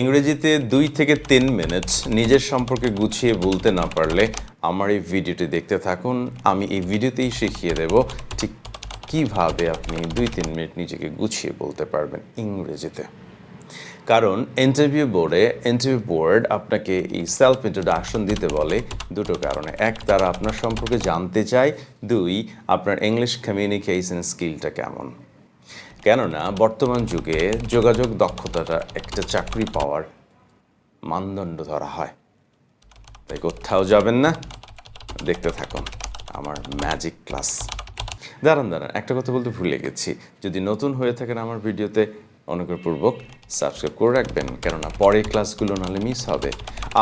ইংরেজিতে দুই থেকে তিন মিনিট নিজের সম্পর্কে গুছিয়ে বলতে না পারলে আমার এই ভিডিওটি দেখতে থাকুন। আমি এই ভিডিওতেই শিখিয়ে দেব ঠিক কীভাবে আপনি দুই তিন মিনিট নিজেকে গুছিয়ে বলতে পারবেন ইংরেজিতে। কারণ ইন্টারভিউ বোর্ডে ইন্টারভিউ বোর্ড আপনাকে এই সেলফ ইন্ট্রোডাকশন দিতে বলে দুটো কারণে। এক, তারা আপনার সম্পর্কে জানতে চায়। দুই, আপনার ইংলিশ কমিউনিকেশন স্কিলটা কেমন। কেননা বর্তমান যুগে যোগাযোগ দক্ষতাটা একটা চাকরি পাওয়ার মানদণ্ড ধরা হয়। তাই কোথাও যাবেন না, দেখতে থাকুন আমার ম্যাজিক ক্লাস দাঁড়ান দাঁড়ান, একটা কথা বলতে ভুলে গেছি। যদি নতুন হয়ে থাকেন আমার ভিডিওতে অনুগ্রহপূর্বক সাবস্ক্রাইব করে রাখবেন, কেননা পরের ক্লাসগুলো নাহলে মিস হবে।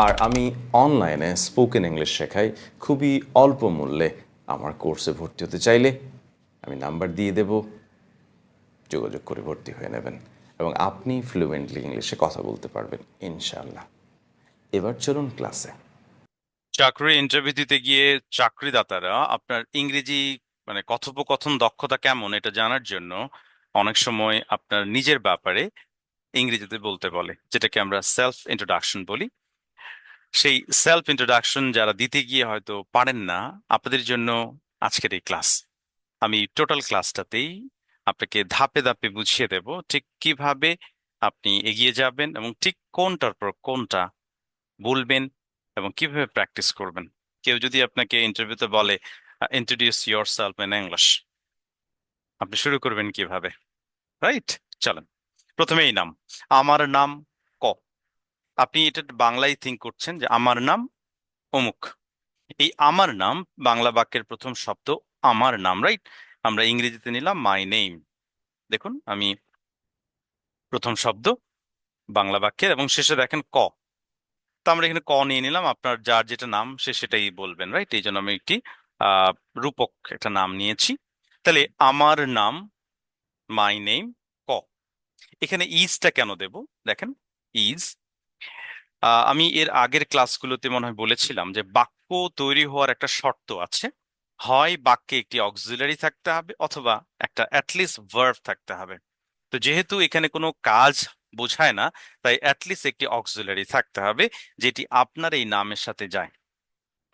আর আমি অনলাইনে স্পোকেন ইংলিশ শেখাই, খুবই অল্প মূল্যে আমার কোর্সে ভর্তি হতে চাইলে আমি নাম্বার দিয়ে দেব। যোগাযোগ করে ভর্তি হয়ে নেবেন এবং আপনি ফ্লুয়েন্টলি ইংলিশে কথা বলতে পারবেন ইনশাল্লাহ এবার চলুন ক্লাসে চাকরি ইন্টারভিউ দিতে গিয়ে চাকরিদাতারা আপনার ইংরেজি মানে কথোপকথন দক্ষতা কেমন এটা জানার জন্য অনেক সময় আপনার নিজের ব্যাপারে ইংরেজিতে বলতে বলে, যেটাকে আমরা সেলফ ইন্ট্রোডাকশন বলি। সেই সেলফ ইন্ট্রোডাকশন যারা দিতে গিয়ে হয়তো পারেন না, আপনাদের জন্য আজকের এই ক্লাস আমি টোটাল ক্লাসটাতেই আপনাকে ধাপে ধাপে বুঝিয়ে দেব ঠিক কীভাবে আপনি এগিয়ে যাবেন এবং ঠিক কোনটার পর কোনটা বলবেন এবং কীভাবে প্র্যাকটিস করবেন। কেউ যদি আপনাকে ইন্টারভিউতে বলে introduce yourself in English আপনি শুরু করবেন কীভাবে? রাইট চলেন। প্রথমে এই নাম। আমার নাম ক। আপনি এটা বাংলায় থিঙ্ক করছেন যে আমার নাম অমুক। এই আমার নাম বাংলা বাক্যের প্রথম শব্দ আমার নাম রাইট আমরা ইংরেজিতে নিলাম মাই নেম দেখুন, আমি প্রথম শব্দ, বাংলা বাক্যের, এবং শেষে দেখেন ক। তো আমরা এখানে ক নিয়ে নিলাম, আপনার যার যেটা নাম, সে সেটাই বলবেন রাইট এই জন্য আমি একটি রূপক একটা নাম নিয়েছি। তাহলে আমার নাম মাই নেম ক। এখানে ইজটা কেন দেব? দেখেন ইজ আমি এর আগের ক্লাসগুলোতে মনে হয় বলেছিলাম যে বাক্য তৈরি হওয়ার একটা শর্ত আছে। হয় বাক্যে একটি অক্সিলারি থাকতে হবে অথবা একটা অ্যাটলিস্ট ভার্ভ থাকতে হবে। তো যেহেতু এখানে কোনো কাজ বোঝায় না, তাই অ্যাটলিস্ট একটি অক্সিলারি থাকতে হবে যেটি আপনার এই নামের সাথে যায়।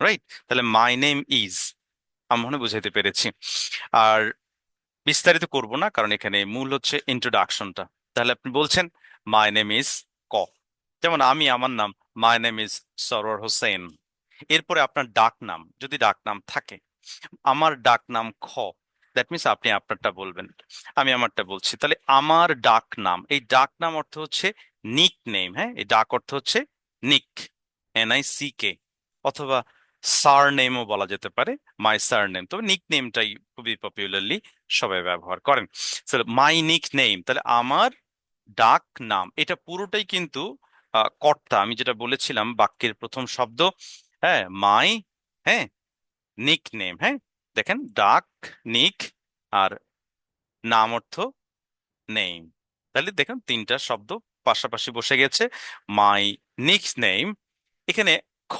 রাইট তাহলে মাই নেম ইজ আমি মনে বুঝাইতে পেরেছি। আর বিস্তারিত করব না, কারণ এখানে মূল হচ্ছে ইন্ট্রোডাকশনটা তাহলে আপনি বলছেন মাই নেম ইজ ক। যেমন আমি, আমার নাম my name is Sarwar Hossain. এরপরে আপনার ডাক নাম যদি ডাক নাম থাকে আমার ডাক নাম খ। দ্যাট মিনস আপনি আপনারটা বলবেন। আমি আমারটা বলছি। তাহলে আমার ডাক নাম এই ডাক নাম অর্থ হচ্ছে নিক নেম হ্যাঁ? এই ডাক অর্থ হচ্ছে নিক এন আই সি কে অথবা সার নেমও বলা যেতে পারে মাই সার নেম তবে নিক নেমটাই খুবই পপুলারলি সবাই ব্যবহার করেন। মাই নিক নেম তাহলে আমার ডাক নাম এটা পুরোটাই কিন্তু কর্তা, আমি যেটা বলেছিলাম বাক্যের প্রথম শব্দ হ্যাঁ মাই হ্যাঁ? নিক নেম হ্যাঁ? দেখেন, ডাক নিক আর নাম অর্থ নেম তাহলে দেখেন, তিনটা শব্দ পাশাপাশি বসে গেছে। মাই নিক্স নেম এখানে খ,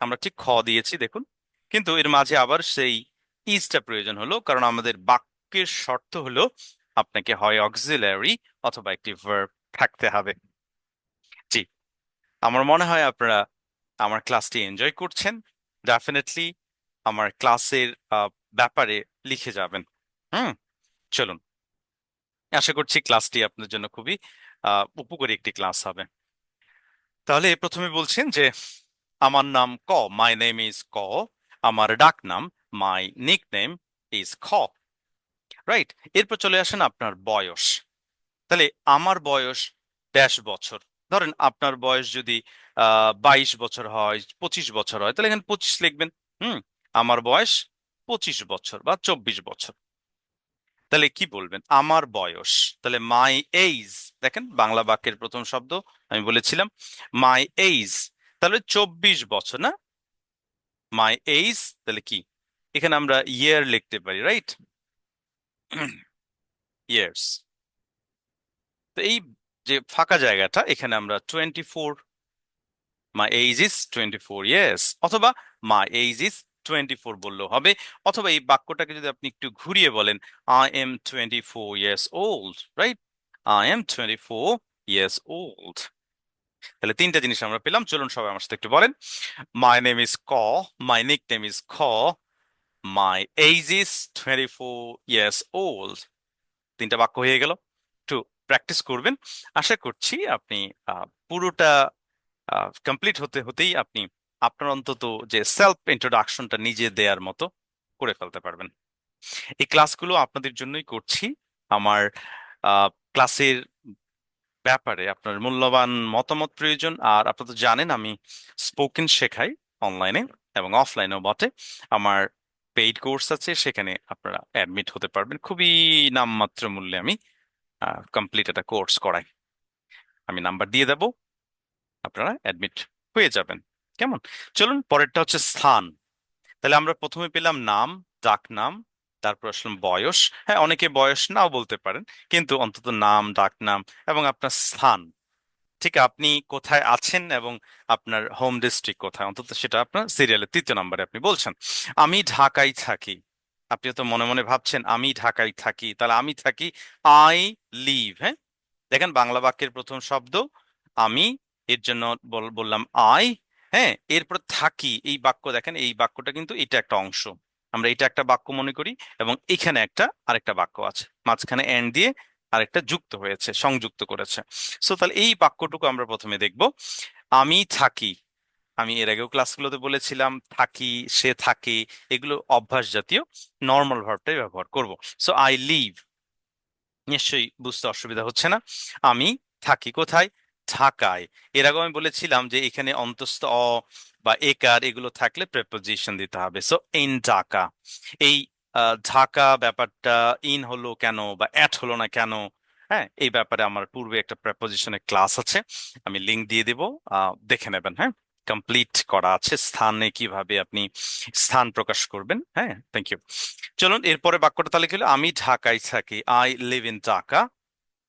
আমরা ঠিক খ দিয়েছি, দেখুন। কিন্তু এর মাঝে আবার সেই ইজটা প্রয়োজন হলো, কারণ আমাদের বাক্যের শর্ত হলো আপনাকে হয় অক্সিলারি অথবা একটি ভার্ব থাকতে হবে। জি, আমার মনে হয় আপনারা আমার ক্লাসটি এনজয় করছেন। ডেফিনেটলি আমার ক্লাসের ব্যাপারে লিখে যাবেন। হুম? চলুন। আশা করছি ক্লাসটি আপনার জন্য খুবই উপকারী একটি ক্লাস হবে। তাহলে প্রথমে বলছেন যে, আমার নাম ক মাই নেম ইজ ক, আমার ডাক নাম মাই নিক নেম ইজ খ। রাইট এরপর চলে আসেন আপনার বয়স। তাহলে আমার বয়স ড্যাশ বছর। ধরেন আপনার বয়স যদি বাইশ বছর হয়, পঁচিশ বছর হয়, তাহলে এখানে পঁচিশ লিখবেন। হুম? আমার বয়স পঁচিশ বছর বা চব্বিশ বছর। তাহলে কি বলবেন? আমার বয়স। তাহলে মাই এইজ দেখেন বাংলা বাক্যের প্রথম শব্দ আমি বলেছিলাম মাই এইজ তাহলে চব্বিশ বছর না? মাই এইজ তাহলে কি? এখানে আমরা ইয়ার লিখতে পারি রাইট ইয়ার্স তো এই যে ফাঁকা জায়গাটা, এখানে আমরা twenty four my age is twenty four years অথবা my age is twenty four বললেও হবে। অথবা এই বাক্যটাকে যদি আপনি একটু ঘুরিয়ে বলেন I am twenty four years old right I am twenty four years old তাহলে তিনটা জিনিস আমরা পেলাম। চলুন সবাই আমার সাথে একটু বলেন। মাই নেম ইজ ক মাই নিক নেম ইজ খ my age is twenty four years old তিনটা বাক্য হয়ে গেল। একটু প্র্যাকটিস করবেন। আশা করছি আপনি পুরোটা কমপ্লিট হতে, হতেই আপনি আপনার অন্তত যে সেলফ ইন্ট্রোডাকশনটা নিজে দেওয়ার মতো করে ফেলতে পারবেন। এই ক্লাসগুলো আপনাদের জন্যই করছি। আমার ক্লাসের ব্যাপারে আপনার মূল্যবান মতামত প্রয়োজন। আর আপনারা তো জানেন আমি স্পোকেন শেখাই অনলাইনে এবং অফলাইনেও বটে। আমার পেইড কোর্স আছে, সেখানে আপনারা অ্যাডমিট হতে পারবেন। খুবই নামমাত্র মূল্যে আমি কমপ্লিট একটা কোর্স করাই। আমি নাম্বার দিয়ে দেব, আপনারা অ্যাডমিট হয়ে যাবেন। কেমন? চলুন পরেরটা হচ্ছে স্থান। তাহলে আমরা প্রথমে পেলাম নাম, ডাক নাম, তারপর আসলাম বয়স। হ্যাঁ অনেকে বয়স নাও বলতে পারেন, কিন্তু অন্তত নাম, ডাক নাম এবং আপনার স্থান। ঠিক, আপনি কোথায় আছেন এবং আপনার হোম ডিস্ট্রিক্ট কোথায়? অন্তত সেটা আপনার সিরিয়ালের তৃতীয় নম্বরে আপনি বলছেন। আমি ঢাকায় থাকি। আপনি তো মনে মনে ভাবছেন, আমি ঢাকায় থাকি। তাহলে আমি থাকি আই লিভ হ্যাঁ? দেখেন বাংলা বাক্যের প্রথম শব্দ, আমি, এর জন্য বল- বললাম আই হ্যাঁ এরপর থাকি, এই বাক্য দেখেন, এই বাক্যটা কিন্তু এটা একটা অংশ। আমরা এটা একটা বাক্য মনে করি এবং এখানে একটা আরেকটা বাক্য আছে। মাঝখানে এন্ড দিয়ে আরেকটা যুক্ত হয়েছে, সংযুক্ত করেছে। সো তাহলে এই বাক্যটুকু আমরা প্রথমে দেখব। আমি থাকি, আমি এর আগেও ক্লাসগুলোতে বলেছিলাম, থাকি, সে থাকে, এগুলো অভ্যাস জাতীয় নর্মাল ভার্বটাই ব্যবহার করব। সো আই লিভ নিশ্চয়ই বুঝতে অসুবিধা হচ্ছে না। আমি থাকি কোথায়? ঢাকায় এর আগে আমি বলেছিলাম যে এখানে অন্তস্থ অ বা একার এগুলো থাকলে প্রেপোজিশন দিতে হবে। So in Dhaka. এই ঢাকা ব্যাপারটা ইন হলো কেন বা অ্যাট হলো না কেন হ্যাঁ? এই ব্যাপারে আমার পূর্বে একটা প্রেপোজিশনের ক্লাস আছে। আমি লিংক দিয়ে দেব। দেখে নেবেন হ্যাঁ? কমপ্লিট করা আছে স্থানে কীভাবে আপনি স্থান প্রকাশ করবেন হ্যাঁ? থ্যাংক ইউ চলুন এরপরে বাক্যটা তাহলে কি হলো? আমি ঢাকায় থাকি। I live in Dhaka.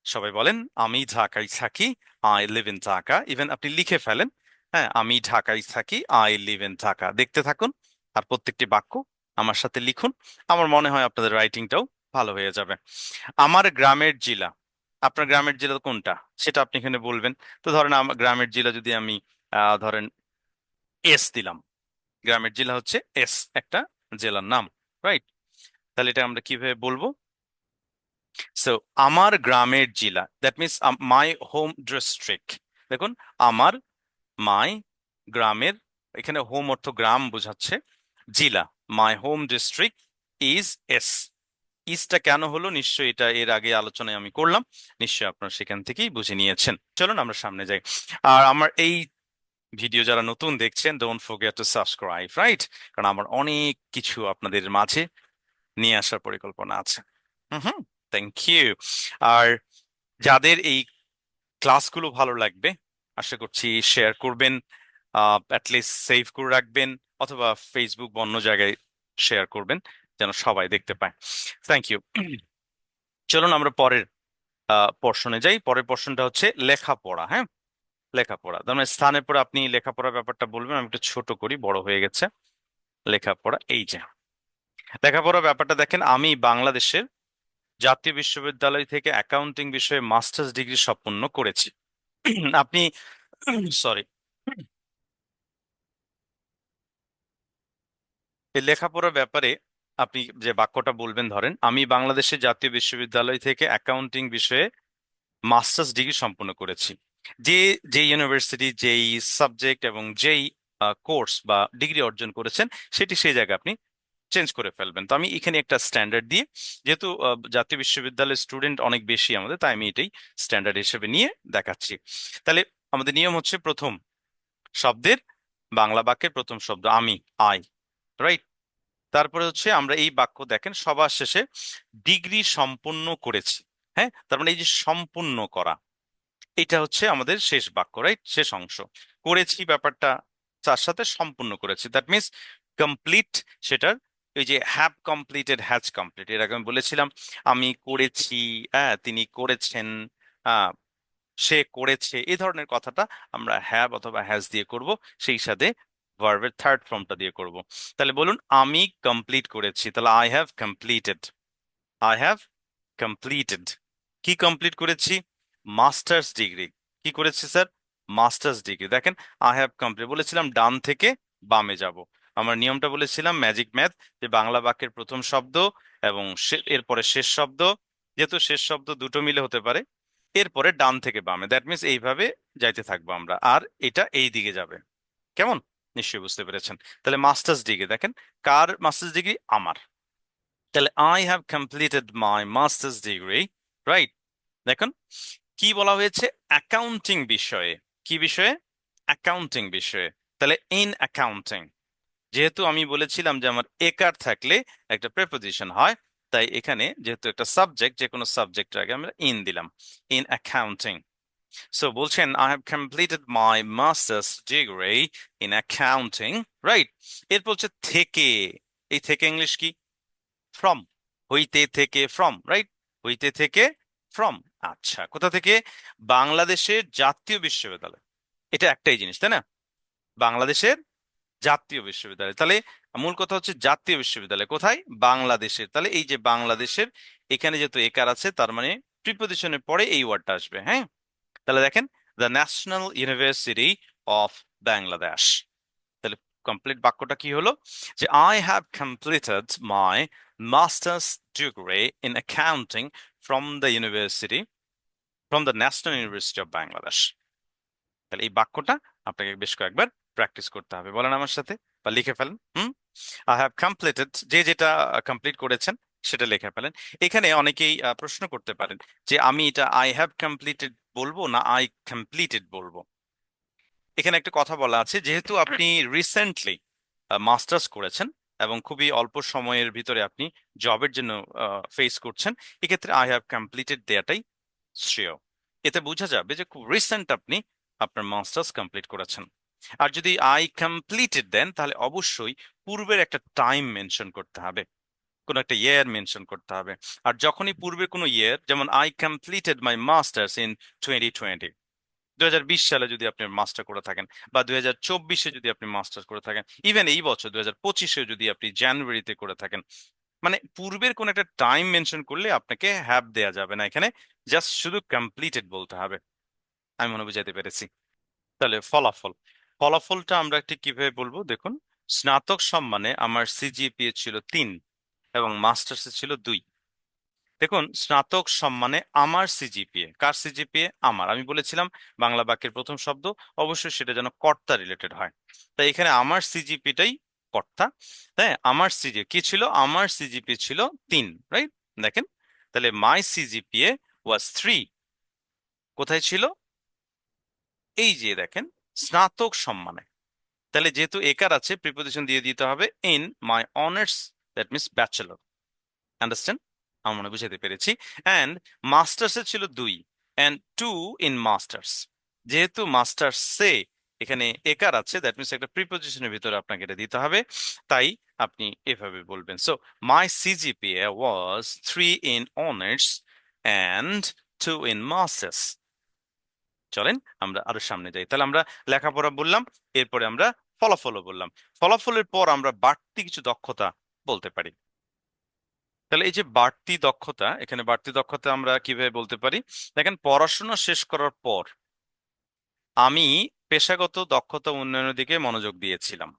সবাই বলেন, আমি ঢাকায় থাকি। I live in Dhaka even আপনি লিখে ফেলেন হ্যাঁ আমি ঢাকায় থাকি আই লিভ ইন ঢাকা দেখতে থাকুন আর প্রত্যেকটি বাক্য আমার সাথে লিখুন। আমার মনে হয় আপনাদের রাইটিংটাও ভালো হয়ে যাবে। আমার গ্রামের জেলা, আপনার গ্রামের জেলা কোনটা? সেটা আপনি এখানে বলবেন। তো ধরেন আমার গ্রামের জেলা যদি আমি ধরেন এস দিলাম, গ্রামের জেলা হচ্ছে এস একটা জেলার নাম রাইট তাহলে এটা আমরা কীভাবে বলব? সো আমার গ্রামের জেলা that means my home district দেখুন, আমার মাই গ্রামের, এখানে হোম অর্থ গ্রাম বোঝাচ্ছে, জেলা my home district is S ইসটা কেন হলো? নিশ্চয়ই এটা এর আগে আলোচনায় আমি করলাম, নিশ্চয়ই আপনারা সেখান থেকেই বুঝে নিয়েছেন। চলুন আমরা সামনে যাই। আর আমার এই ভিডিও যারা নতুন দেখছেন don't forget to subscribe right কারণ আমার অনেক কিছু আপনাদের মাঝে নিয়ে আসার পরিকল্পনা আছে। হুম থ্যাংক ইউ আর যাদের এই ক্লাসগুলো ভালো লাগবে, আশা করছি শেয়ার করবেন অ্যাটলিস্ট সেভ করে রাখবেন, অথবা ফেসবুক বা অন্য জায়গায় শেয়ার করবেন, যেন সবাই দেখতে পায়। থ্যাংক ইউ চলুন আমরা পরের পর্শনে যাই। পরের পর্শনটা হচ্ছে লেখাপড়া হ্যাঁ? লেখাপড়া। তার মানে স্থানের পরে আপনি লেখাপড়ার ব্যাপারটা বলবেন, আমি একটু ছোট করি, বড় হয়ে গেছে। লেখাপড়া, এই যে। লেখাপড়া ব্যাপারটা দেখেন, আমি বাংলাদেশের জাতীয় বিশ্ববিদ্যালয় থেকে অ্যাকাউন্টিং বিষয়ে মাস্টার্স ডিগ্রি সম্পন্ন করেছি। আপনি সরি লেখাপড়ার ব্যাপারে আপনি যে বাক্যটা বলবেন ধরেন, আমি বাংলাদেশের জাতীয় বিশ্ববিদ্যালয় থেকে অ্যাকাউন্টিং বিষয়ে মাস্টার্স ডিগ্রি সম্পন্ন করেছি। যে যে ইউনিভার্সিটি যেই সাবজেক্ট এবং যেই কোর্স বা ডিগ্রি অর্জন করেছেন, সেটি সেই জায়গায় আপনি চেঞ্জ করে ফেলবেন। তো আমি এখানে একটা স্ট্যান্ডার্ড দিয়ে, যেহেতু জাতীয় বিশ্ববিদ্যালয়ের স্টুডেন্ট অনেক বেশি আমাদের, তাই আমি এটাই স্ট্যান্ডার্ড হিসেবে নিয়ে দেখাচ্ছি। তাহলে আমাদের নিয়ম হচ্ছে প্রথম শব্দের বাংলা বাক্যের প্রথম শব্দ আমি, আই রাইট তারপরে হচ্ছে আমরা এই বাক্য দেখেন, সবার শেষে ডিগ্রি সম্পূর্ণ করেছি হ্যাঁ? তার মানে এই যে সম্পূর্ণ করা, এটা হচ্ছে আমাদের শেষ বাক্য রাইট শেষ অংশ। করেছি ব্যাপারটা, তার সাথে সম্পূর্ণ করেছি। দ্যাট মিনস কমপ্লিট সেটার ওই যে হ্যাভ কমপ্লিটেড হ্যাজ কমপ্লিট এর আগে আমি বলেছিলাম, আমি করেছি হ্যাঁ তিনি করেছেন সে করেছে, এই ধরনের কথাটা আমরা হ্যাভ অথবা হ্যাজ দিয়ে করব, সেই সাথে ভার্বের থার্ড ফর্মটা দিয়ে করব। তাহলে বলুন, আমি কমপ্লিট করেছি, তাহলে I have completed I have completed কি কমপ্লিট করেছি? মাস্টার্স ডিগ্রি কি করেছি স্যার মাস্টার্স ডিগ্রি দেখেন আই হ্যাভ কমপ্লিট বলেছিলাম, ডান থেকে বামে যাব। আমার নিয়মটা বলেছিলাম ম্যাজিক ম্যাথ যে বাংলা বাক্যের প্রথম শব্দ এবং এরপরে শেষ শব্দ, যেহেতু শেষ শব্দ দুটো মিলে হতে পারে, এরপরে ডান থেকে বামে। দ্যাট মিনস এইভাবে যাইতে থাকব আমরা। আর এটা এই দিকে যাবে। কেমন? নিশ্চয়ই বুঝতে পেরেছেন। তাহলে মাস্টার্স ডিগ্রি দেখেন। কার মাস্টার্স ডিগ্রি আমার। তাহলে I have completed my masters degree right দেখুন, কি বলা হয়েছে? অ্যাকাউন্টিং বিষয়ে। কি বিষয়ে? অ্যাকাউন্টিং বিষয়ে। তাহলে ইন অ্যাকাউন্টিং যেহেতু আমি বলেছিলাম যে আমার একার থাকলে একটা প্রেপোজিশন হয়, তাই এখানে যেহেতু একটা সাবজেক্ট যে কোনো সাবজেক্টের আগে আমরা ইন দিলাম ইন অ্যাকাউন্টিং সো বলছেন I have completed my masters degree in accounting right এরপর হচ্ছে থেকে, এই থেকে ইংলিশ কি? ফ্রম হইতে থেকে ফ্রম রাইট হইতে থেকে ফ্রম আচ্ছা কোথা থেকে? বাংলাদেশের জাতীয় বিশ্ববিদ্যালয়, এটা একটাই জিনিস, তাই না? বাংলাদেশের জাতীয় বিশ্ববিদ্যালয়। তাহলে মূল কথা হচ্ছে জাতীয় বিশ্ববিদ্যালয়। কোথায়? বাংলাদেশের। তাহলে এই যে বাংলাদেশের এখানে যেহেতু একার আছে, তার মানে প্রিপোজিশনের পরে এই ওয়ার্ডটা আসবে হ্যাঁ? তাহলে দেখেন the National University of Bangladesh তাহলে কমপ্লিট বাক্যটা কি হলো? যে I have completed my masters degree in accounting from the university from the National University of Bangladesh তাহলে এই বাক্যটা আপনাকে বেশ কয়েকবার প্র্যাকটিস করতে হবে। বলেন আমার সাথে বা লিখে ফেলেন, হুম? আই হ্যাভ কমপ্লিটেড যে যেটা কমপ্লিট করেছেন সেটা লিখে ফেলেন। এখানে অনেকেই প্রশ্ন করতে পারেন যে আমি এটা আই হ্যাভ কমপ্লিটেড বলব না আই কমপ্লিটেড বলব? এখানে একটা কথা বলা আছে, যেহেতু আপনি রিসেন্টলি মাস্টার্স করেছেন এবং খুবই অল্প সময়ের ভিতরে আপনি জবের জন্য ফেস করছেন, এক্ষেত্রে আই হ্যাভ কমপ্লিটেড দেয়াটাই শ্রেয় এতে বোঝা যাবে যে খুব রিসেন্ট আপনি আপনার মাস্টার্স কমপ্লিট করেছেন। আর যদি আই কমপ্লিটেড দেন তাহলে অবশ্যই পূর্বের একটা টাইম মেনশন করতে হবে। কোনো একটা ইয়ার মেনশন করতে হবে। আর যখনই পূর্বে কোনো ইয়ার যেমন I completed my masters in twenty twenty দুই সালে যদি আপনি মাস্টার করে থাকেন বা দুই হাজার চব্বিশে যদি আপনি মাস্টার্স করে থাকেন ইভেন এই বছর দুই হাজার পঁচিশে যদি আপনি জানুয়ারিতে করে থাকেন মানে পূর্বের কোন একটা টাইম মেনশন করলে আপনাকে হ্যাভ দেয়া যাবে না। এখানে জাস্ট শুধু কমপ্লিটেড বলতে হবে। আমি মনে বুঝাইতে পেরেছি। তাহলে ফলাফল। ফলাফলটা আমরা ঠিক কীভাবে বলব? দেখুন, স্নাতক সম্মানে আমার সিজিপিএ ছিল তিন এবং মাস্টার্সে ছিল দুই। দেখুন, স্নাতক সম্মানে আমার সিজিপিএ কার সিজিপিএ আমার। আমি বলেছিলাম বাংলা বাক্যের প্রথম শব্দ, অবশ্যই সেটা যেন কর্তা রিলেটেড হয়। তাই এখানে আমার সিজিপিটাই কর্তা। হ্যাঁ আমার সিজি কি ছিল? আমার সিজিপি ছিল তিন রাইট দেখেন, তাহলে মাই সিজিপিএ ওয়াজ থ্রি কোথায় ছিল? এই যে দেখেন স্নাতক সম্মানে। তাহলে যেহেতু একার আছে প্রিপোজিশন দিয়ে দিতে হবে in my honours that means bachelor understand আমার মনে বুঝাতে পেরেছি। অ্যান্ড মাস্টার্সে ছিল দুই অ্যান্ড টু ইন মাস্টার্স যেহেতু মাস্টার্সে এখানে একার আছে দ্যাট মিনস একটা প্রিপোজিশনের ভিতরে আপনাকে এটা দিতে হবে। তাই আপনি এভাবে বলবেন। So my CGPA was three in honours and two in masters চলেন আমরা আরও সামনে যাই। তাহলে আমরা লেখাপড়া বললাম, এরপরে আমরা ফলাফলও বললাম। ফলাফলের পর আমরা বাড়তি কিছু দক্ষতা বলতে পারি। তাহলে এই যে বাড়তি দক্ষতা, এখানে বাড়তি দক্ষতা আমরা কীভাবে বলতে পারি? দেখেন, পড়াশোনা শেষ করার পর আমি পেশাগত দক্ষতা উন্নয়নের দিকে মনোযোগ দিয়েছিলাম।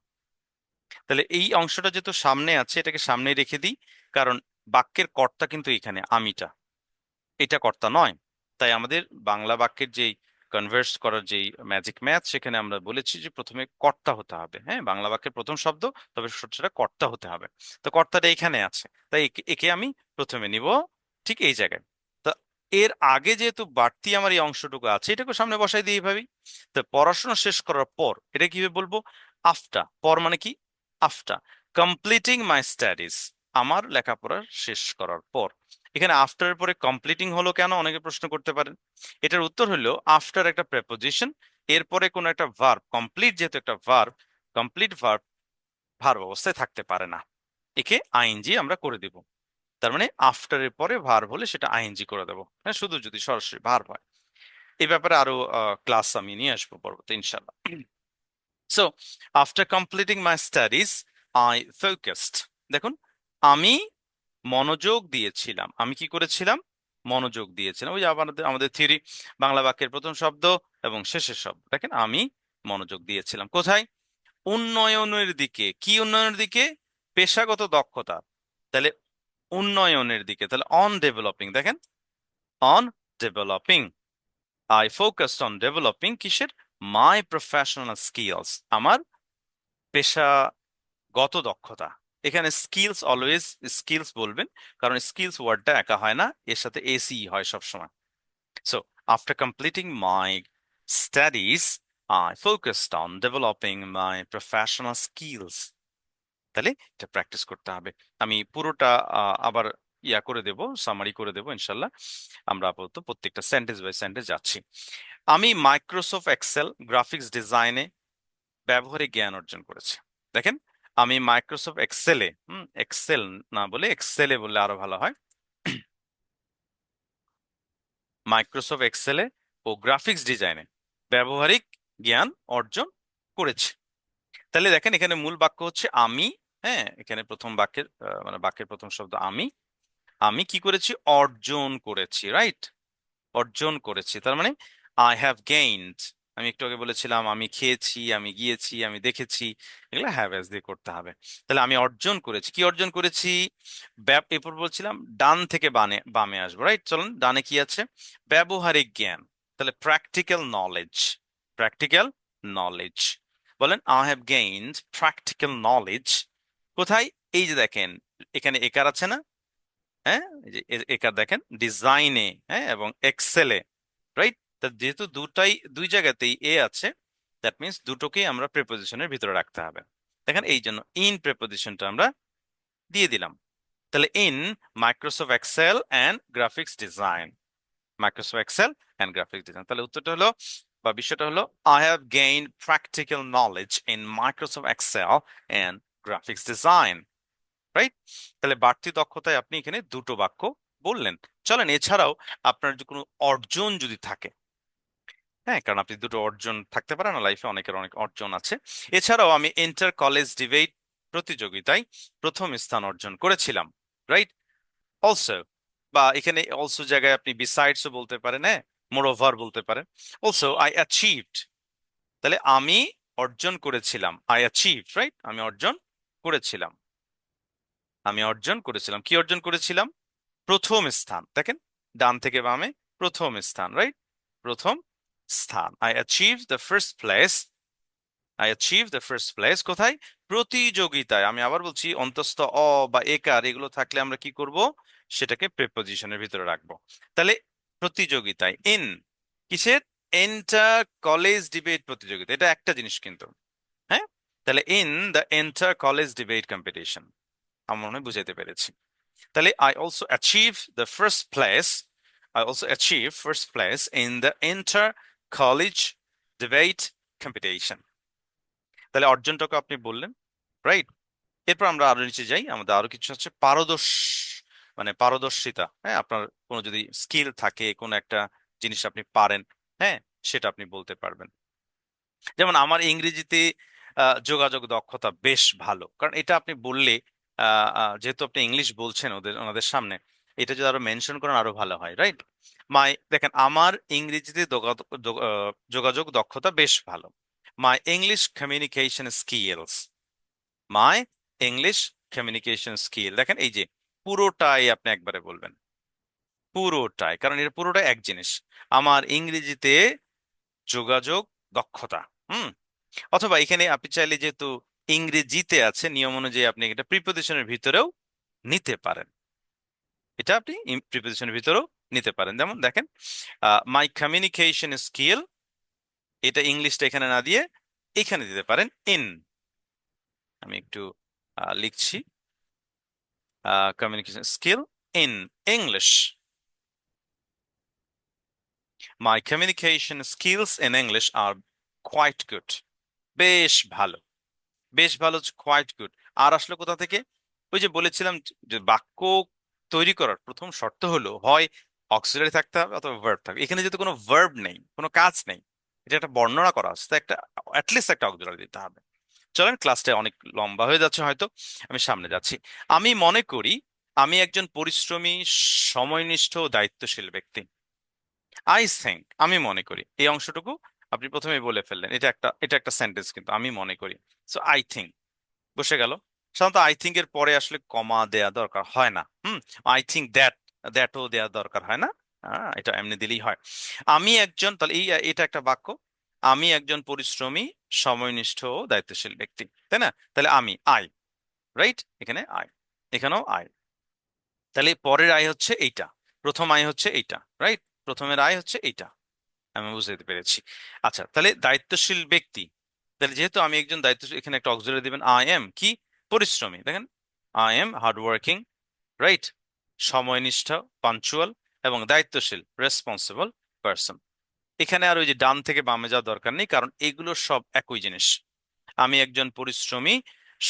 তাহলে এই অংশটা যেহেতু সামনে আছে, এটাকে সামনে রেখে দিই, কারণ বাক্যের কর্তা কিন্তু এখানে আমিটা। এটা কর্তা নয়। তাই আমাদের বাংলা বাক্যের যেই কনভার্স করার যেই ম্যাজিক ম্যাথ সেখানে আমরা বলেছি যে প্রথমে কর্তা হতে হবে। হ্যাঁ বাংলা বাক্যের প্রথম শব্দ, তবে সেটা কর্তা হতে হবে। তো কর্তাটা এখানে আছে। তাই একে- আমি প্রথমে নিব ঠিক এই জায়গায়। তো এর আগে যেহেতু বাড়তি আমার এই অংশটুকু আছে, এটাকে সামনে বসাই দিয়ে ভাবি তো পড়াশোনা শেষ করার পর এটা কীভাবে বলব? আফটার পর মানে কি? আফটার কমপ্লিটিং মাই স্টাডিজ আমার লেখাপড়া শেষ করার পর। এখানে আফটারের পরে কমপ্লিটিং হলো কেন? অনেকে প্রশ্ন করতে পারেন। এটার উত্তর হলো আফটার একটা প্রেপোজিশন এরপরে কোনো একটা ভার্ব কমপ্লিট যেহেতু একটা ভার্ব কমপ্লিট ভার্ব ভার্ব অবস্থায় থাকতে পারে না। একে আইএনজি আমরা করে দিব। তার মানে আফটারের পরে ভার্ব হলে সেটা আইএনজি করে দেবো। হ্যাঁ শুধু যদি সরাসরি ভার্ব হয়। এই ব্যাপারে আরও ক্লাস আমি নিয়ে আসব পরবর্তী ইনশাল্লাহ so after completing my studies I focused দেখুন, আমি মনোযোগ দিয়েছিলাম। আমি কি করেছিলাম? মনোযোগ দিয়েছিলাম। ওই যে আমাদের আমাদের থিওরি, বাংলা বাক্যের প্রথম শব্দ এবং শেষের শব্দ। দেখেন, আমি মনোযোগ দিয়েছিলাম। কোথায়? উন্নয়নের দিকে। কি উন্নয়নের দিকে? পেশাগত দক্ষতা। তাহলে উন্নয়নের দিকে। তাহলে অন ডেভেলপিং দেখেন on developing I focused on developing কিসের? মাই প্রফেশনাল স্কিলস আমার পেশাগত দক্ষতা। এখানে স্কিলস অলওয়েজ স্কিলস বলবেন, কারণ স্কিলস ওয়ার্ডটা একা হয় না, এর সাথে এসি হয় সবসময়। So after completing my studies I focused on developing my professional skills তাহলে এটা প্র্যাকটিস করতে হবে। আমি পুরোটা আবার ইয়া করে দেব সামারি করে দেব ইনশাল্লাহ। আমরা আপাতত প্রত্যেকটা সেন্টেন্স বাই সেন্টেন্স যাচ্ছি। আমি মাইক্রোসফট এক্সেল গ্রাফিক্স ডিজাইনে ব্যবহারিক জ্ঞান অর্জন করেছি। দেখেন আমি মাইক্রোসফট এক্সেলে হুম এক্সেল না বলে এক্সেলে বললে আরও ভালো হয়। মাইক্রোসফট এক্সেলে ও গ্রাফিক্স ডিজাইনে ব্যবহারিক জ্ঞান অর্জন করেছি। তাহলে দেখেন এখানে মূল বাক্য হচ্ছে আমি হ্যাঁ এখানে প্রথম বাক্যের মানে বাক্যের প্রথম শব্দ আমি। আমি কি করেছি? অর্জন করেছি রাইট অর্জন করেছি। তার মানে আই হ্যাভ গেইনড আমি একটু আগে বলেছিলাম, আমি খেয়েছি, আমি গিয়েছি, আমি দেখেছি। এগুলো হ্যাভ অ্যাজ দিয়ে করতে হবে। তাহলে আমি অর্জন করেছি। কি অর্জন করেছি? এরপর বলছিলাম, ডান থেকে বামে বামে আসব রাইট চলুন, ডানে কি আছে? ব্যবহারিক জ্ঞান। তাহলে প্র্যাকটিক্যাল নলেজ প্র্যাকটিক্যাল নলেজ বলেন I have gained practical knowledge কোথায়? এই যে দেখেন, এখানে একার আছে না? হ্যাঁ? একার দেখেন ডিজাইনে হ্যাঁ? এবং এক্সেলে যেহেতু দুটাই, দুই জায়গাতেই এ আছে দ্যাট মিনস দুটোকেই আমরা প্রেপোজিশনের ভিতরে রাখতে হবে। দেখেন এই জন্য ইন প্রেপোজিশনটা আমরা দিয়ে দিলাম। তাহলে in Microsoft Excel and graphics design Microsoft Excel and graphics design তাহলে উত্তরটা হলো বা বিষয়টা হলো I have gain practical knowledge in Microsoft Excel and graphics design right তাহলে বাড়তি দক্ষতায় আপনি এখানে দুটো বাক্য বললেন। চলেন, এছাড়াও আপনার যে কোনো অর্জন যদি থাকে হ্যাঁ কারণ আপনি দুটো অর্জন থাকতে পারে না লাইফে অনেকের অনেক অর্জন আছে। এছাড়াও আমি ইন্টার কলেজ ডিবেট প্রতিযোগিতায় প্রথম স্থান অর্জন করেছিলাম রাইট অলসো বা এখানে অলসো জায়গায় আপনি বিসাইডসও বলতে পারেন হ্যাঁ মোরওভার বলতে পারেন। অলসো আই অ্যাচিভড তাহলে আমি অর্জন করেছিলাম আই অ্যাচিভ রাইট আমি অর্জন করেছিলাম। আমি অর্জন করেছিলাম, কি অর্জন করেছিলাম? প্রথম স্থান, দেখেন, ডান থেকে বামে প্রথম স্থান রাইট প্রথম স্থান। I achieve the first place I achieve the first place কোথায়? প্রতিযোগিতায়। আমি আবার বলছি অন্তস্থ, অ বা একার এগুলো থাকলে আমরা কি করব? সেটাকে প্রেপোজিশনের ভিতরে রাখব। তাহলে প্রতিযোগিতায় ইন কিসের? এন্টার কলেজ ডিবেট প্রতিযোগিতা। এটা একটা জিনিস কিন্তু। হ্যাঁ? তাহলে in the inter college debate competition আমার মনে হয় বুঝাইতে পেরেছি। তাহলে I also achieve the first place I also achieve first place in the inter college debate competition তাহলে অর্জনটাকে আপনি বললেন রাইট এরপর আমরা আরও নিচে যাই, আমাদের আরও কিছু হচ্ছে পারদর্শ মানে পারদর্শিতা হ্যাঁ? আপনার কোনো যদি স্কিল থাকে, কোনো একটা জিনিস আপনি পারেন হ্যাঁ? সেটা আপনি বলতে পারবেন। যেমন আমার ইংরেজিতে যোগাযোগ দক্ষতা বেশ ভালো। কারণ এটা আপনি বললে যেহেতু আপনি ইংলিশ বলছেন ওদের, ওনাদের সামনে এটা যদি আরও মেনশন করেন, আরও ভালো হয় রাইট মাই দেখেন, আমার ইংরেজিতে যোগাযোগ দক্ষতা বেশ ভালো। My English communication skills my English communication skill দেখেন, এই যে পুরোটাই আপনি একবারে বলবেন। পুরোটাই, কারণ এটা পুরোটা এক জিনিস। আমার ইংরেজিতে যোগাযোগ দক্ষতা, হুম? অথবা এখানে আপনি চাইলে যেহেতু ইংরেজিতে আছে, নিয়ম অনুযায়ী আপনি এটা প্রিপোজিশনের ভিতরেও নিতে পারেন। এটা আপনি প্রিপোজিশনের ভিতরেও নিতে পারেন। যেমন দেখেন মাই কমিউনিকেশন স্কিল এটা ইংলিশটা এখানে না দিয়ে এখানে দিতে পারেন ইন আমি একটু লিখছি। Communication skill in English my communication skills in English are quite good বেশ ভালো। বেশ ভালো কোয়াইট গুড আর আসলে কোথা থেকে? ওই যে বলেছিলাম যে বাক্য তৈরি করার প্রথম শর্ত হলো হয় অক্সিলারি থাকতে হবে অথবা ভার্ব থাকবে। এখানে যেহেতু কোনো ভার্ব নেই, কোনো কাজ নেই, এটা একটা বর্ণনা করা আছে একটা অ্যাটলিস্ট একটা অক্সিলারি দিতে হবে। চলেন ক্লাসটা অনেক লম্বা হয়ে যাচ্ছে হয়তো, আমি সামনে যাচ্ছি। আমি মনে করি আমি একজন পরিশ্রমী, সময়নিষ্ঠ দায়িত্বশীল ব্যক্তি। আই থিঙ্ক আমি মনে করি, এই অংশটুকু আপনি প্রথমে বলে ফেললেন, এটা একটা এটা একটা সেন্টেন্স কিন্তু আমি মনে করি। সো আই থিঙ্ক বসে গেল। সাধারণত আই থিঙ্ক এর পরে আসলে কমা দেয়া দরকার হয় না। হুম? আই থিঙ্ক দ্যাট দ্যাটও দেয়া দরকার হয় না? এটা এমনি দিলেই হয়। আমি একজন, তাহলে এই, এটা একটা বাক্য। আমি একজন পরিশ্রমী, সময়নিষ্ঠ ও দায়িত্বশীল ব্যক্তি, তাই না? তাহলে আমি আই রাইট এখানে আই এখানেও আই তাহলে পরের আয় হচ্ছে এইটা। প্রথম আয় হচ্ছে এইটা রাইট প্রথমের আয় হচ্ছে এইটা। আমি বুঝতে পেরেছি। আচ্ছা তাহলে দায়িত্বশীল ব্যক্তি, তাহলে যেহেতু আমি একজন দায়িত্বশীল, এখানে একটা অক্সিলারি দিবেন আই এম কি? পরিশ্রমী, দেখেন? I am hard working right সময়নিষ্ঠ punctual এবং দায়িত্বশীল রেসপন্সিবল পারসন এখানে আর ওই যে ডান থেকে বামে যাওয়ার দরকার নেই, কারণ এগুলো সব একই জিনিস। আমি একজন পরিশ্রমী,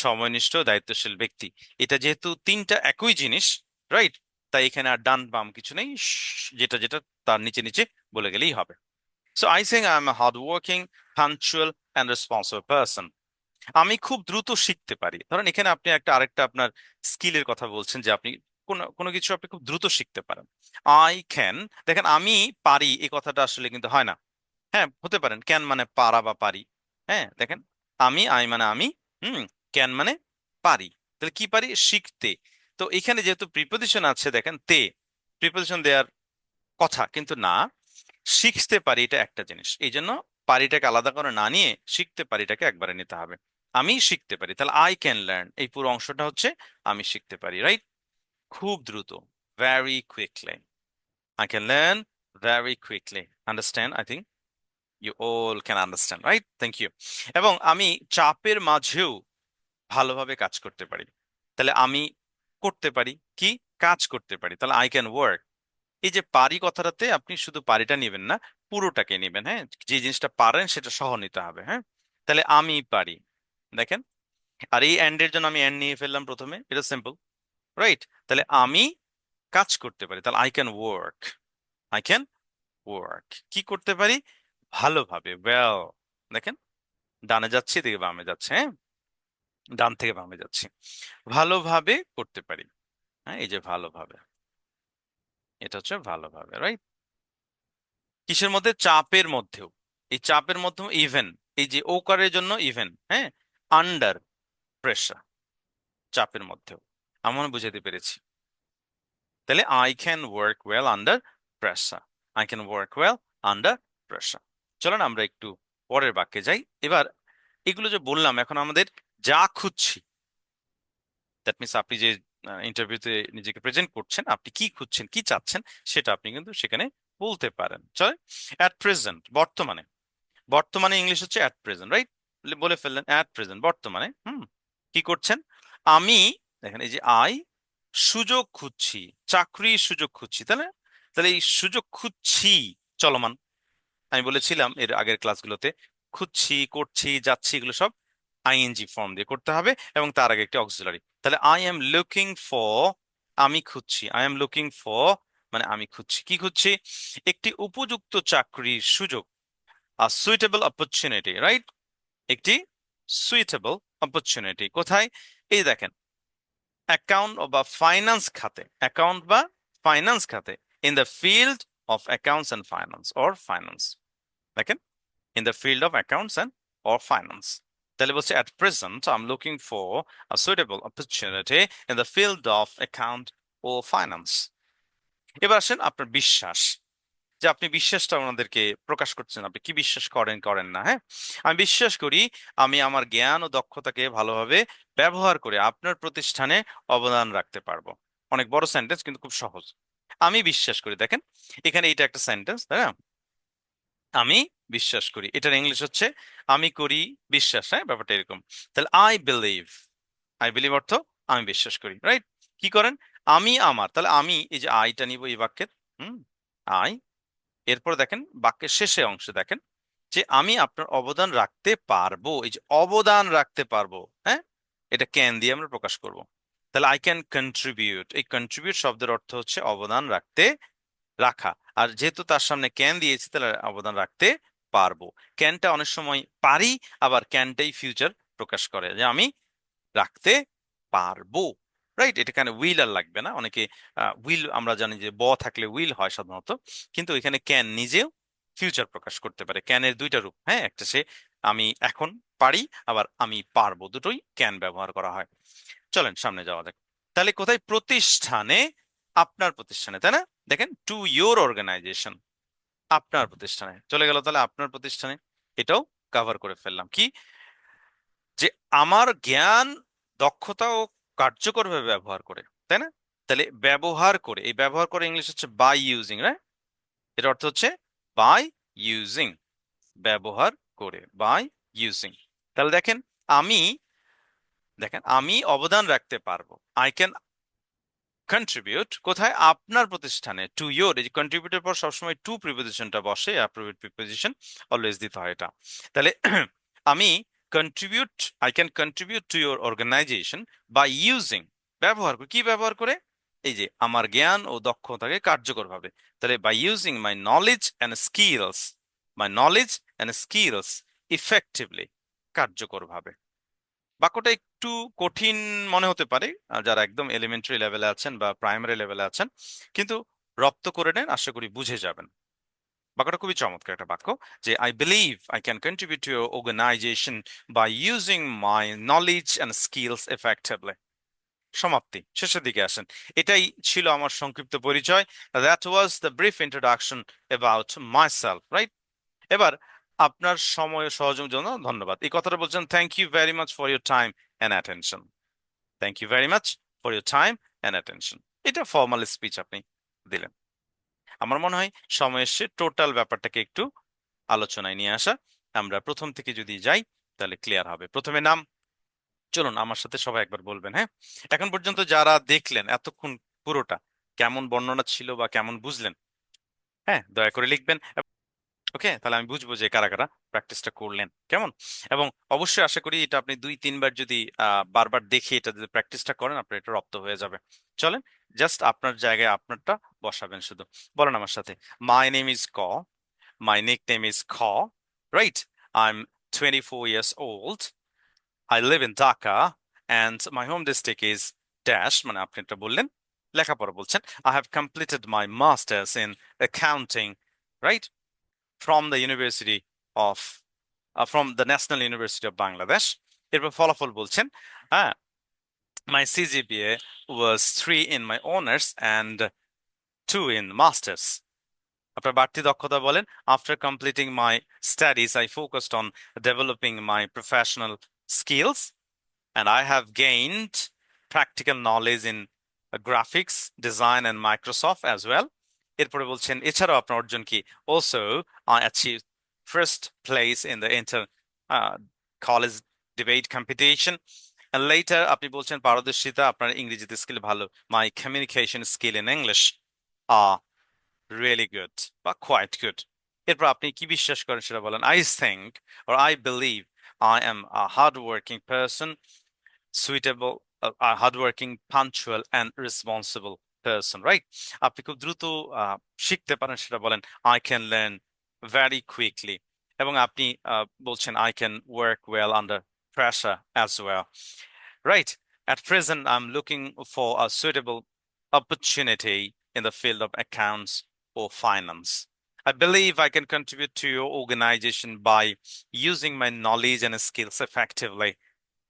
সময়নিষ্ঠ, দায়িত্বশীল ব্যক্তি। এটা যেহেতু তিনটা একই জিনিস রাইট তাই এখানে আর ডান বাম কিছু নেই, যেটা যেটা তার নিচে নিচে বলে গেলেই হবে। So I sing I am hard working and responsible person আমি খুব দ্রুত শিখতে পারি। ধরেন এখানে আপনি একটা আরেকটা আপনার স্কিলের কথা বলছেন যে আপনি কোনো কোনো কিছু আপনি খুব দ্রুত শিখতে পারেন। আই ক্যান দেখেন আমি পারি, এই কথাটা আসলে কিন্তু হয় না। হ্যাঁ হতে পারেন ক্যান মানে পারা বা পারি। হ্যাঁ দেখেন আমি আই মানে আমি, হুম ক্যান মানে পারি। তাহলে কি পারি? শিখতে। তো এখানে যেহেতু প্রিপোজিশন আছে, দেখেন তে প্রিপোজিশন দেওয়ার কথা কিন্তু না। শিখতে পারি এটা একটা জিনিস। এই জন্য পারিটাকে আলাদা করে না নিয়ে শিখতে পারিটাকে একবারে নিতে হবে। আমি শিখতে পারি। তাহলে আই ক্যান লার্ন এই পুরো অংশটা হচ্ছে আমি শিখতে পারি রাইট খুব দ্রুত very quickly I can learn very quickly understand I think you all can understand right thank you এবং আমি চাপের মাঝেও ভালোভাবে কাজ করতে পারি। তাহলে আমি করতে পারি কি? কাজ করতে পারি। তাহলে আই ক্যান ওয়ার্ক এই যে পারি কথাটাতে আপনি শুধু পারিটা নেবেন না, পুরোটাকে নেবেন হ্যাঁ? যে জিনিসটা পারেন সেটা সহ নিতে হবে হ্যাঁ? তাহলে আমি পারি। দেখেন, আর এই এর জন্য আমি এন্ড নিয়ে ফেললাম প্রথমে, এটা সিম্পল রাইট তাহলে আমি কাজ করতে পারি, তাহলে I can work I can work কি করতে পারি? ভালোভাবে ওয়েল দেখেন, ডানে যাচ্ছি, এদিকে বামে যাচ্ছে হ্যাঁ? ডান থেকে বামে যাচ্ছি, ভালোভাবে করতে পারি হ্যাঁ? এই যে ভালোভাবে, এটা হচ্ছে ভালোভাবে রাইট কিসের মধ্যে? চাপের মধ্যেও, এই চাপের মধ্যেও ইভেন এই যে ওকারের জন্য ইভেন হ্যাঁ? আন্ডার প্রেশার চাপের মধ্যেও। আমরা বুঝাতে পেরেছি। তাহলে I can work well under pressure I can work well under pressure চলেন আমরা একটু পরের বাক্যে যাই। এবার এগুলো যে বললাম, এখন আমাদের যা খুঁজছি দ্যাট মিনস আপনি যে ইন্টারভিউতে নিজেকে প্রেজেন্ট করছেন, আপনি কি খুঁজছেন, কি চাচ্ছেন, সেটা আপনি কিন্তু সেখানে বলতে পারেন। চলে অ্যাট প্রেজেন্ট বর্তমানে। বর্তমানে ইংলিশ হচ্ছে অ্যাট প্রেজেন্ট রাইট বলে ফেললেন অ্যাট প্রেজেন্ট বর্তমানে, হুম, কি করছেন? আমি, দেখেন এই যে আই সুযোগ খুঁজছি চাকরির সুযোগ খুঁজছি না তাহলে এই সুযোগ খুঁজছি চলমান। আমি বলেছিলাম এর আগের ক্লাসগুলোতে খুঁজছি, করছি, যাচ্ছি, এগুলো সব আইএনজি ফর্ম দিয়ে করতে হবে এবং তার আগে একটি অক্সিলারি তাহলে আই এম লুকিং ফর আমি খুঁজছি আই এম লুকিং ফর মানে আমি খুঁজছি, কি খুঁজছি? একটি উপযুক্ত চাকরির সুযোগ আর সুইটেবল অপরচুনিটি রাইট একটি সুইটেবল অপরচুনিটি কোথায়? এই দেখেন অ্যাকাউন্ট বা ফাইন্যান্স খাতে অ্যাকাউন্ট বা ফাইন্যান্স খাতে in the field of accounts and finance or finance দেখেন in the field of accounts and or finance তাহলে বলছে, at present, I'm looking for a suitable opportunity in the field of account or finance এবার আসেন আপনার বিশ্বাস। যে আপনি বিশ্বাসটা ওনাদেরকে প্রকাশ করছেন, আপনি কি বিশ্বাস করেন করেন না হ্যাঁ? আমি বিশ্বাস করি, আমি আমার জ্ঞান ও দক্ষতাকে ভালোভাবে ব্যবহার করে আপনার প্রতিষ্ঠানে অবদান রাখতে পারব। অনেক বড় সেন্টেন্স কিন্তু খুব সহজ। আমি বিশ্বাস করি, দেখেন, এখানে এটা একটা সেন্টেন্স তাই না? আমি বিশ্বাস করি, এটার ইংলিশ হচ্ছে, আমি করি বিশ্বাস হ্যাঁ? ব্যাপারটা এরকম। তাহলে আই বিলিভ আই বিলিভ অর্থ আমি বিশ্বাস করি রাইট কি করেন? আমি আমার, তাহলে আমি এই যে আইটা নিব এই বাক্যের, হুম? আই এরপর দেখেন, বাক্যের শেষে অংশে দেখেন যে আমি আপনার অবদান রাখতে পারব। এই যে অবদান রাখতে পারব হ্যাঁ? এটা ক্যান দিয়ে আমরা প্রকাশ করব। তাহলে আই ক্যান কন্ট্রিবিউট এই কন্ট্রিবিউট শব্দের অর্থ হচ্ছে অবদান রাখতে রাখা। আর যেহেতু তার সামনে ক্যান দিয়েছি, তাহলে অবদান রাখতে পারব। ক্যানটা অনেক সময় পারি, আবার ক্যানটাই ফিউচার প্রকাশ করে যে আমি রাখতে পারব। রাইট এটা এখানে উইল আর লাগবে না। অনেকে উইল আমরা জানি যে, ব থাকলে উইল হয় সাধারণত। কিন্তু এখানে ক্যান নিজেও ফিউচার প্রকাশ করতে পারে। ক্যানের দুইটা রূপ হ্যাঁ? একটা সে আমি এখন পারি, আবার আমি পারব। দুটোই ক্যান ব্যবহার করা হয়। চলেন সামনে যাওয়া যাক। তাহলে কোথায়? প্রতিষ্ঠানে, আপনার প্রতিষ্ঠানে, তাই না? দেখেন টু ইয়োর অর্গানাইজেশন আপনার প্রতিষ্ঠানে। চলে গেল তাহলে আপনার প্রতিষ্ঠানে। এটাও কভার করে ফেললাম। কি? যে, আমার জ্ঞান, দক্ষতা ও কার্যকরভাবে ব্যবহার করে, তাই না? তাহলে ব্যবহার করে, এই ব্যবহার করে ইংলিশ হচ্ছে বাই ইউজিং রাইট এর অর্থ হচ্ছে বাই ইউজিং ব্যবহার করে বাই ইউজিং তাহলে দেখেন, আমি দেখেন, আমি অবদান রাখতে পারব। আই ক্যান কন্ট্রিবিউট কোথায়? আপনার প্রতিষ্ঠানে টু ইয়োর এই কন্ট্রিবিউটের পর সবসময় টু প্রিপোজিশনটা বসে অ্যাপ্রোপ্রিয়েট প্রিপোজিশন অলওয়েজ দিতে হয় এটা। তাহলে আমি contribute I can contribute to your organisation by using ব্যবহার করে, কি ব্যবহার করে? এই যে আমার জ্ঞান ও দক্ষতাকে কার্যকরভাবে তাহলে by using my knowledge and skills my knowledge and skills effectively কার্যকরভাবে বাক্যটা একটু কঠিন মনে হতে পারে যারা একদম এলিমেন্টারি লেভেলে আছেন বা প্রাইমারি লেভেলে আছেন, কিন্তু রপ্ত করে নেন, আশা করি বুঝে যাবেন। বাক্যটা খুবই চমৎকার একটা বাক্য, যে I believe I can contribute to your organisation by using my knowledge and skills effectively সমাপ্তি, শেষের দিকে আসেন। এটাই ছিল আমার সংক্ষিপ্ত পরিচয়। That was the brief introduction about myself right এবার আপনার সময় ও সহযোগের জন্য ধন্যবাদ। এই কথাটা বলছেন thank you very much for your time and attention thank you very much for your time and attention এটা ফর্মাল স্পিচ আপনি দিলেন। আমার মনে হয় সময় এসে টোটাল ব্যাপারটাকে একটু আলোচনায় নিয়ে আসা। আমরা প্রথম থেকে যদি যাই, তাহলে ক্লিয়ার হবে। প্রথমে নাম। চলুন, আমার সাথে সবাই একবার বলবেন হ্যাঁ? এখন পর্যন্ত যারা দেখলেন, এতক্ষণ পুরোটা, কেমন বর্ণনা ছিল বা কেমন বুঝলেন? হ্যাঁ দয়া করে লিখবেন। ওকে, তাহলে আমি বুঝব যে কারা কারা প্র্যাকটিসটা করলেন, কেমন? এবং অবশ্যই আশা করি এটা আপনি দুই, তিনবার যদি বারবার দেখে এটা যদি প্র্যাকটিসটা করেন, আপনার এটা রপ্ত হয়ে যাবে। চলেন জাস্ট আপনার জায়গায় আপনারটা বসাবেন শুধু। বলেন আমার সাথে। মাই নেম ইজ ক মাই নিক নেম ইজ খ right I am twenty four years old I live in Dhaka and my home district is dash মানে আপনি এটা বললেন লেখাপড়া বলছেন। I have completed my masters in accounting right the University of uh, from the National University of Bangladesh. এরপর ফলাফল বলছেন হ্যাঁ my CGPA was 3 in my honors and 2 in masters আপনার বাড়তি দক্ষতা বলেন after completing my studies I focused on developing my professional skills and I have gained practical knowledge in uh, graphics design and Microsoft as well এরপরে বলছেন এছাড়াও আপনার অর্জন কি also I achieved first place in the inter uh, college debate Later আপনি বলছেন পারদর্শিতা আপনার ইংরেজিতে স্কিল ভালো my communication skill in English are really good বা quite good এরপর আপনি কি বিশ্বাস করেন সেটা বলেন I think or I believe I am a hardworking person suitable uh, a hardworking punctual and responsible person right আপনি খুব দ্রুত শিখতে পারেন সেটা বলেন I can learn very quickly এবং আপনি বলছেন I can work well under pressure as well right at present I'm looking for a suitable opportunity in the field of accounts or finance I believe I can contribute to your organization by using my knowledge and skills effectively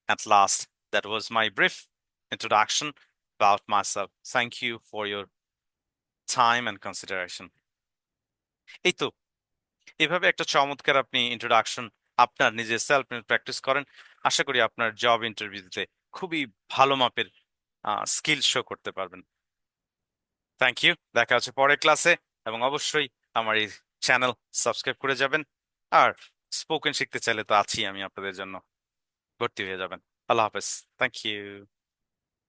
at last that was my brief introduction about myself thank you for your time and consideration এই তো এভাবে একটা চমৎকার আপনি introduction আপনার নিজের self practice করেন আশা করি আপনার জব ইন্টারভিউতে খুবই ভালো মাপের স্কিল শো করতে পারবেন। থ্যাংক ইউ দেখা হচ্ছে পরের ক্লাসে এবং অবশ্যই আমার এই চ্যানেল সাবস্ক্রাইব করে যাবেন। আর স্পোকেন শিখতে চাইলে তো আছি আমি আপনাদের জন্য। ভর্তি হয়ে যাবেন। আল্লাহ হাফেজ। Thank you